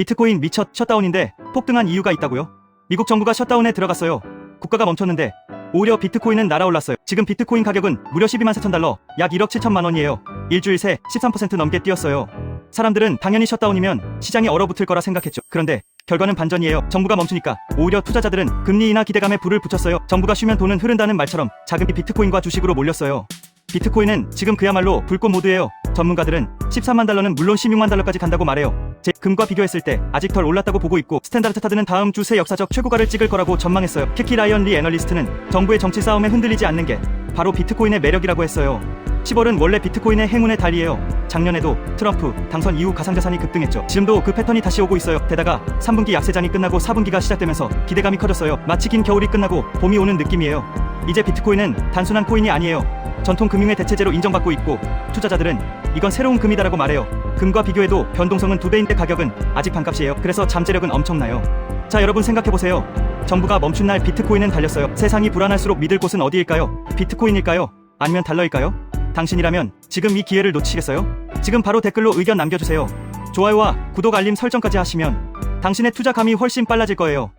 비트코인 미첫 셧다운인데 폭등한 이유가 있다고요? 미국 정부가 셧다운에 들어갔어요. 국가가 멈췄는데 오히려 비트코인은 날아올랐어요. 지금 비트코인 가격은 무려 12만 4천 달러, 약 1억 7천만 원이에요. 일주일 새 13% 넘게 뛰었어요. 사람들은 당연히 셧다운이면 시장이 얼어붙을 거라 생각했죠. 그런데 결과는 반전이에요. 정부가 멈추니까 오히려 투자자들은 금리 인하 기대감에 불을 붙였어요. 정부가 쉬면 돈은 흐른다는 말처럼 자금이 비트코인과 주식으로 몰렸어요. 비트코인은 지금 그야말로 불꽃 모드예요. 전문가들은 14만 달러는 물론 16만 달러까지 간다고 말해요. 제 금과 비교했을 때 아직 덜 올랐다고 보고 있고 스탠다드 차트는 다음 주 새 역사적 최고가를 찍을 거라고 전망했어요. 캐키 라이언 리 애널리스트는 정부의 정치 싸움에 흔들리지 않는 게 바로 비트코인의 매력이라고 했어요. 10월은 원래 비트코인의 행운의 달이에요. 작년에도 트럼프 당선 이후 가상자산이 급등했죠. 지금도 그 패턴이 다시 오고 있어요. 게다가 3분기 약세장이 끝나고 4분기가 시작되면서 기대감이 커졌어요. 마치 긴 겨울이 끝나고 봄이 오는 느낌이에요. 이제 비트코인은 단순한 코인이 아니에요. 전통 금융의 대체제로 인정받고 있고 투자자들은 이건 새로운 금이다라고 말해요. 금과 비교해도 변동성은 두 배인데 가격은 아직 반값이에요. 그래서 잠재력은 엄청나요. 자 여러분 생각해보세요. 정부가 멈춘 날 비트코인은 달렸어요. 세상이 불안할수록 믿을 곳은 어디일까요? 비트코인일까요? 아니면 달러일까요? 당신이라면 지금 이 기회를 놓치겠어요? 지금 바로 댓글로 의견 남겨주세요. 좋아요와 구독 알림 설정까지 하시면 당신의 투자 감이 훨씬 빨라질 거예요.